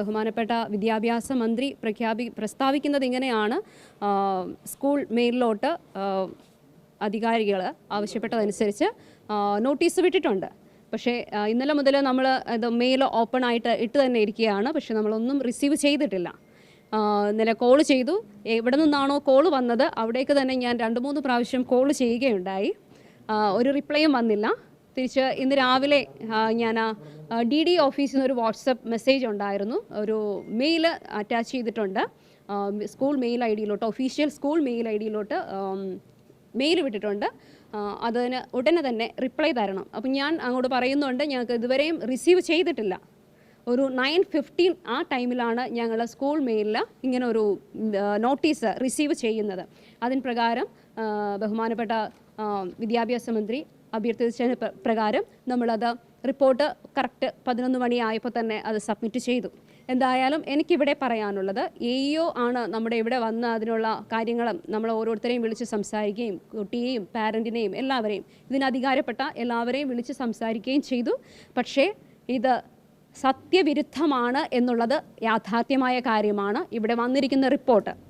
ബഹുമാനപ്പെട്ട വിദ്യാഭ്യാസ മന്ത്രി പ്രഖ്യാപി പ്രസ്താവിക്കുന്നത് ഇങ്ങനെയാണ്. സ്കൂൾ മെയിലിലോട്ട് അധികാരികൾ ആവശ്യപ്പെട്ടതനുസരിച്ച് നോട്ടീസ് വിട്ടിട്ടുണ്ട്. പക്ഷേ ഇന്നലെ മുതൽ നമ്മൾ ഇത് മെയിൽ ഓപ്പൺ ആയിട്ട് ഇട്ട് തന്നെ ഇരിക്കുകയാണ്. പക്ഷേ നമ്മളൊന്നും റിസീവ് ചെയ്തിട്ടില്ല. ഇന്നലെ കോൾ ചെയ്തു. എവിടെ നിന്നാണോ കോൾ വന്നത് അവിടേക്ക് തന്നെ ഞാൻ രണ്ട് മൂന്ന് പ്രാവശ്യം കോൾ ചെയ്യുകയുണ്ടായി. ഒരു റിപ്ലൈയും വന്നില്ല. തിരിച്ച് ഇന്ന് രാവിലെ ഞാൻ ഡി ഡി ഓഫീസിൽ നിന്ന് ഒരു വാട്സപ്പ് മെസ്സേജ് ഉണ്ടായിരുന്നു. ഒരു മെയിൽ അറ്റാച്ച് ചെയ്തിട്ടുണ്ട്. സ്കൂൾ മെയിൽ ഐ ഡിയിലോട്ട് ഒഫീഷ്യൽ സ്കൂൾ മെയിൽ ഐ ഡിയിലോട്ട് മെയിൽ വിട്ടിട്ടുണ്ട്. അതിന് ഉടനെ തന്നെ റിപ്ലൈ തരണം. അപ്പം ഞാൻ അങ്ങോട്ട് പറയുന്നുണ്ട് ഞങ്ങൾക്ക് ഇതുവരെയും റിസീവ് ചെയ്തിട്ടില്ല. ഒരു നയൻ ഫിഫ്റ്റീൻ ആ ടൈമിലാണ് ഞങ്ങൾ സ്കൂൾ മെയിലിൽ ഇങ്ങനെ ഒരു നോട്ടീസ് റിസീവ് ചെയ്യുന്നത്. അതിന് പ്രകാരം ബഹുമാനപ്പെട്ട വിദ്യാഭ്യാസ മന്ത്രി അഭ്യർത്ഥിച്ചതിന് പ്ര- പ്രകാരം നമ്മളത് റിപ്പോർട്ട് കറക്റ്റ് പതിനൊന്ന് മണിയായപ്പോൾ തന്നെ അത് സബ്മിറ്റ് ചെയ്തു. എന്തായാലും എനിക്കിവിടെ പറയാനുള്ളത് എ ഇഒ ആണ് നമ്മുടെ ഇവിടെ വന്ന് അതിനുള്ള കാര്യങ്ങളും നമ്മൾ ഓരോരുത്തരെയും വിളിച്ച് സംസാരിക്കുകയും കുട്ടിയെയും പാരന്റിനെയും എല്ലാവരെയും ഇതിന് അധികാരപ്പെട്ട എല്ലാവരെയും വിളിച്ച് സംസാരിക്കുകയും ചെയ്തു. പക്ഷേ ഇത് സത്യവിരുദ്ധമാണ് എന്നുള്ളത് യാഥാർത്ഥ്യമായ കാര്യമാണ്. ഇവിടെ വന്നിരിക്കുന്ന റിപ്പോർട്ട്.